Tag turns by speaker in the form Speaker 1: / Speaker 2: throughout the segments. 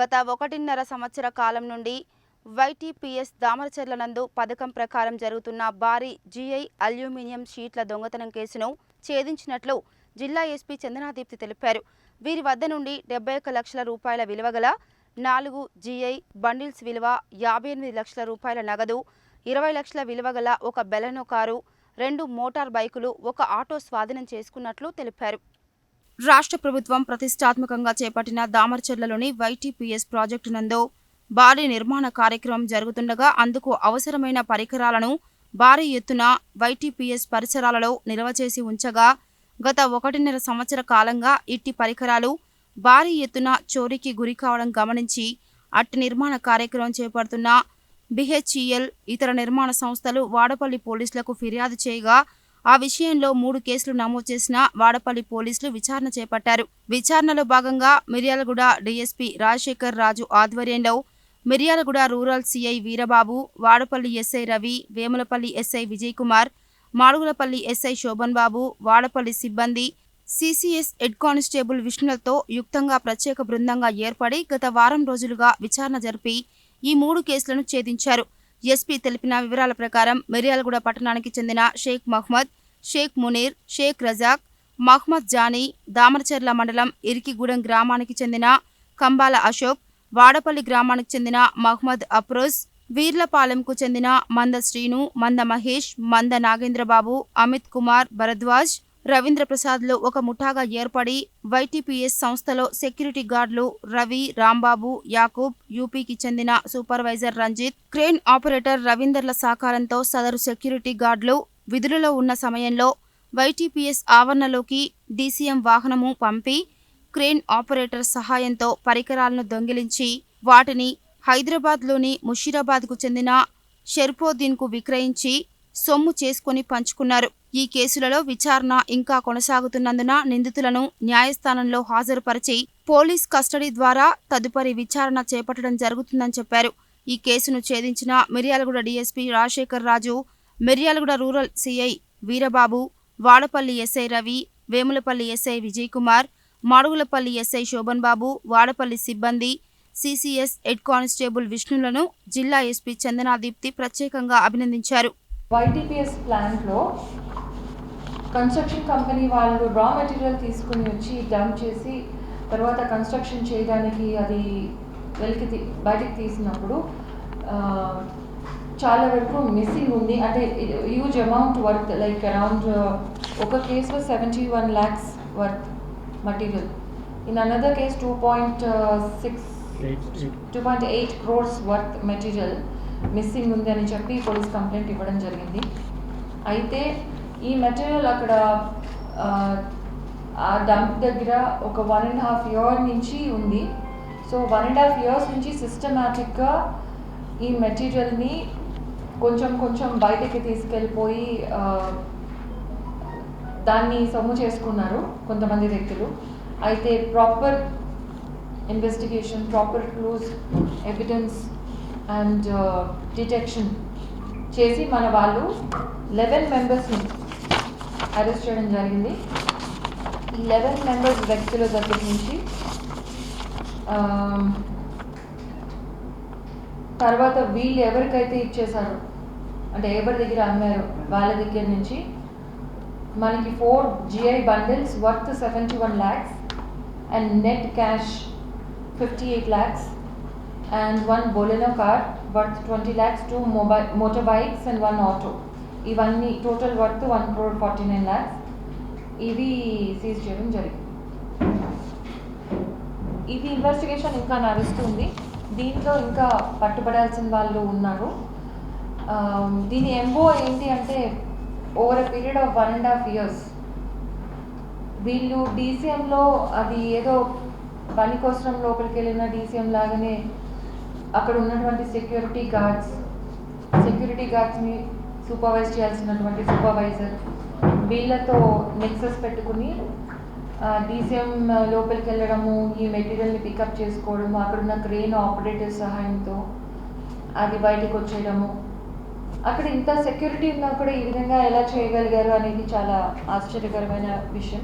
Speaker 1: గత ఒకటిన్నర సంవత్సర కాలం నుండి వైటీపీఎస్ దామరచెర్ల నందు పథకం ప్రకారం జరుగుతున్న భారీ జీఐ అల్యూమినియం షీట్ల దొంగతనం కేసును ఛేదించినట్లు జిల్లా ఎస్పీ చందనాదీప్తి తెలిపారు. వీరి వద్ద నుండి డెబ్బై ఒక్క లక్షల రూపాయల విలువ గల నాలుగు జీఐ బండిల్స్ విలువ యాభై ఎనిమిది లక్షల రూపాయల నగదు ఇరవై లక్షల విలువ గల ఒక బెలెనో కారు రెండు మోటార్ బైకులు ఒక ఆటో స్వాధీనం చేసుకున్నట్లు తెలిపారు. రాష్ట్ర ప్రభుత్వం ప్రతిష్టాత్మకంగా చేపట్టిన దామర్చెర్లలోని వైటీపీఎస్ ప్రాజెక్టు నందు భారీ నిర్మాణ కార్యక్రమం జరుగుతుండగా అందుకు అవసరమైన పరికరాలను భారీ ఎత్తున వైటీపీఎస్ పరిసరాలలో నిల్వ చేసి ఉంచగా గత ఒకటిన్నర సంవత్సర కాలంగా ఇట్టి పరికరాలు భారీ ఎత్తున చోరీకి గురి కావడం గమనించి అట్టి నిర్మాణ కార్యక్రమం చేపడుతున్న బిహెచ్ఈఎల్ ఇతర నిర్మాణ సంస్థలు వాడపల్లి పోలీసులకు ఫిర్యాదు చేయగా ఆ విషయంలో మూడు కేసులు నమోదు చేసిన వాడపల్లి పోలీసులు విచారణ చేపట్టారు. విచారణలో భాగంగా మిర్యాలగూడ డీఎస్పీ రాజశేఖర్ రాజు ఆధ్వర్యంలో Miryalaguda rural CI Veerababu Vadapalli SI Ravi Vemulapalli SI Vijay Kumar Madugulapalli SI Sobhan Babu Vadapalli సిబ్బంది సిసిఎస్ హెడ్ కానిస్టేబుల్ విష్ణులతో యుక్తంగా ప్రత్యేక బృందంగా ఏర్పడి గత వారం రోజులుగా విచారణ జరిపి ఈ మూడు కేసులను ఛేదించారు. ఎస్పీ తెలిపిన వివరాల ప్రకారం మిర్యాలగూడ పట్టణానికి చెందిన షేక్ మహ్మద్ షేక్ మునీర్ షేక్ రజాక్ మహ్మద్ జానీ దామరచెర్ల మండలం ఇరికిగూడెం గ్రామానికి చెందిన కంబాల అశోక్ వాడపల్లి గ్రామానికి చెందిన మహ్మద్ అప్రోజ్ వీర్లపాలెంకు చెందిన మంద శ్రీను మంద మహేష్ మంద నాగేంద్రబాబు అమిత్ కుమార్ భరద్వాజ్ రవీంద్రప్రసాద్లు ఒక ముఠాగా ఏర్పడి వైటీపీఎస్ సంస్థలో సెక్యూరిటీ గార్డులు రవి రాంబాబు యాకూబ్ యూపీకి చెందిన సూపర్వైజర్ రంజిత్ క్రేన్ ఆపరేటర్ రవీందర్ల సహకారంతో సదరు సెక్యూరిటీ గార్డులు విధులలో ఉన్న సమయంలో వైటీపీఎస్ ఆవరణలోకి డీసీఎం వాహనము పంపి క్రేన్ ఆపరేటర్ సహాయంతో పరికరాలను దొంగిలించి వాటిని హైదరాబాద్లోని ముషీరాబాద్కు చెందిన షెర్పోద్దీన్కు విక్రయించి సొమ్ము చేసుకొని పంచుకున్నారు. ఈ కేసులలో విచారణ ఇంకా కొనసాగుతున్నందున నిందితులను న్యాయస్థానంలో హాజరుపరిచి పోలీస్ కస్టడీ ద్వారా తదుపరి విచారణ చేపట్టడం జరుగుతుందని చెప్పారు. ఈ కేసును ఛేదించిన Miryalaguda DSP Rajasekhar Raju Miryalaguda rural CI Veerababu Vadapalli SI Ravi Vemulapalli SI Vijay Kumar Madugulapalli SI Shobhan Babu Vadapalli సిబ్బంది సిసిఎస్ హెడ్ కానిస్టేబుల్ విష్ణులను జిల్లా ఎస్పీ చందనాదీప్తి ప్రత్యేకంగా అభినందించారు.
Speaker 2: వైటీపీఎస్ ప్లాంట్లో కన్స్ట్రక్షన్ కంపెనీ వాళ్ళు రా మెటీరియల్ తీసుకుని వచ్చి డంప్ చేసి తర్వాత కన్స్ట్రక్షన్ చేయడానికి అది వెలికి తీ బయటికి తీసినప్పుడు చాలా వరకు మిస్సింగ్ ఉంది. అంటే huge amount worth like around ఒక కేసులో seventy one lakhs worth material in another case two point six two point eight crores worth material missing ఉంది అని చెప్పి పోలీస్ కంప్లైంట్ ఇవ్వడం జరిగింది. అయితే ఈ మెటీరియల్ అక్కడ ఆ, డంప్ దగ్గర ఒక వన్ అండ్ హాఫ్ ఇయర్ నుంచి ఉంది. So one and half years నుంచి సిస్టమేటిక్గా ఈ మెటీరియల్ని కొంచెం కొంచెం బయటకి తీసుకెళ్ళిపోయి దాన్ని సొమ్ము చేసుకున్నారు కొంతమంది వ్యక్తులు. అయితే proper investigation proper clues evidence and detection చేసి మన వాళ్ళు లెవెన్ మెంబర్స్ని అరెస్ట్ చేయడం జరిగింది. లెవెన్ మెంబర్స్ వ్యక్తుల దగ్గర నుంచి తర్వాత వీళ్ళు ఎవరికైతే ఇచ్చేసారో అంటే ఎవరి దగ్గర అమ్మారో వాళ్ళ దగ్గర నుంచి మనకి four GI bundles worth seventy one lakhs and net cash fifty eight lakhs and one Baleno car worth twenty lakhs two mobile motor bikes and one auto ఇవన్నీ total worth one crore forty nine lakhs ఇవి seize చేయడం జరిగింది. ఇది investigation ఇంకా నడుస్తుంది. దీంట్లో ఇంకా పట్టుబడాల్సిన వాళ్ళు ఉన్నారు. దీని ఎంబో ఏంటి అంటే over a period of one and half years వీళ్ళు డీసీఎంలో అది ఏదో పని కోసం లోపలికి వెళ్ళిన డీసీఎం లాగానే అక్కడ ఉన్నటువంటి సెక్యూరిటీ గార్డ్స్ సెక్యూరిటీ గార్డ్స్ని సూపర్వైజ్ చేయాల్సినటువంటి సూపర్వైజర్. వీళ్ళతో నెక్సెస్ పెట్టుకుని డీసీఎం లోపలికి వెళ్ళడము ఈ మెటీరియల్ని పికప్ చేసుకోవడము అక్కడున్న క్రెయిన్ ఆపరేటర్ సహాయంతో అది బయటకు వచ్చేయడము. అక్కడ ఇంత సెక్యూరిటీ ఉన్నా కూడా ఈ విధంగా ఎలా చేయగలిగారు అనేది చాలా ఆశ్చర్యకరమైన విషయం.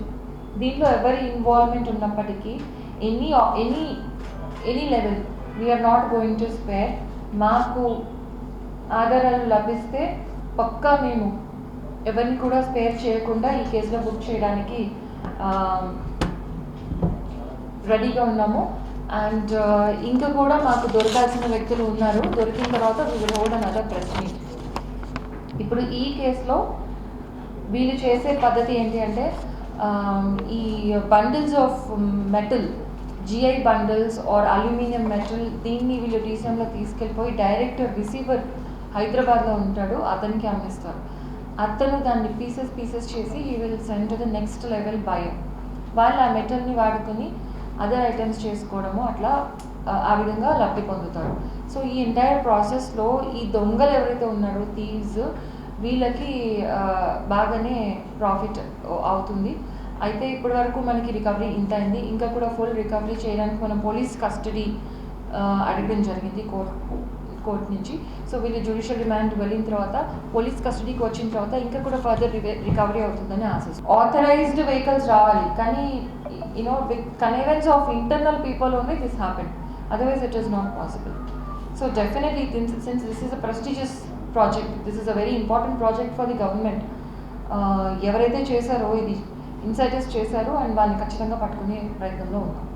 Speaker 2: దీంట్లో ఎవరి ఇన్వాల్వ్మెంట్ ఉన్నప్పటికీ any any any level we are not going to spare మాకు ఆధారాలు లభిస్తే పక్కా మేము ఎవరిని కూడా స్పేర్ చేయకుండా ఈ కేసులో బుక్ చేయడానికి రెడీగా ఉన్నాము. అండ్ ఇంకా కూడా మాకు దొరకాల్సిన వ్యక్తులు ఉన్నారు. దొరికిన తర్వాత we will hold another press meet ఇప్పుడు ఈ కేసులో వీళ్ళు చేసే పద్ధతి ఏంటి అంటే ఈ bundles of metal GI bundles or aluminium metal దీన్ని వీళ్ళు డీసీఎంలో తీసుకెళ్ళిపోయి డైరెక్ట్ రిసీవర్ హైదరాబాద్లో ఉంటాడు అతనికి అమ్మిస్తారు. అతను దాన్ని పీసెస్ పీసెస్ చేసి ఈ will send to the next level buyer వాళ్ళు ఆ మెటల్ని వాడుకొని అదర్ ఐటమ్స్ చేసుకోవడము అట్లా ఆ, విధంగా లబ్ధి పొందుతారు. సో ఈ ఎంటైర్ ప్రాసెస్లో ఈ దొంగలు ఎవరైతే ఉన్నారో థీవ్స్ వీళ్ళకి బాగానే ప్రాఫిట్ అవుతుంది. అయితే ఇప్పటి వరకు మనకి రికవరీ ఇంత అయింది. ఇంకా కూడా ఫుల్ రికవరీ చేయడానికి మనం పోలీస్ కస్టడీ అడగడం జరిగింది. కోర్ట్ కోర్ట్ నుంచి. సో వీళ్ళు జ్యుడిషియల్ రిమాండ్ వెళ్ళిన తర్వాత పోలీస్ కస్టడీకి వచ్చిన తర్వాత ఇంకా కూడా ఫర్దర్ రికవరీ అవుతుందని ఆశిస్తాం ఆథరైజ్డ్ వెహికల్స్ రావాలి. కానీ you know with connivance of internal people only this happen otherwise it is not possible so definitely since this is a prestigious project this is a very important project for the government ఎవరైతే చేశారో ఇది ఇన్సైటర్స్ చేశారో and వాళ్ళని ఖచ్చితంగా పట్టుకునే ప్రయత్నంలో ఉన్నాం.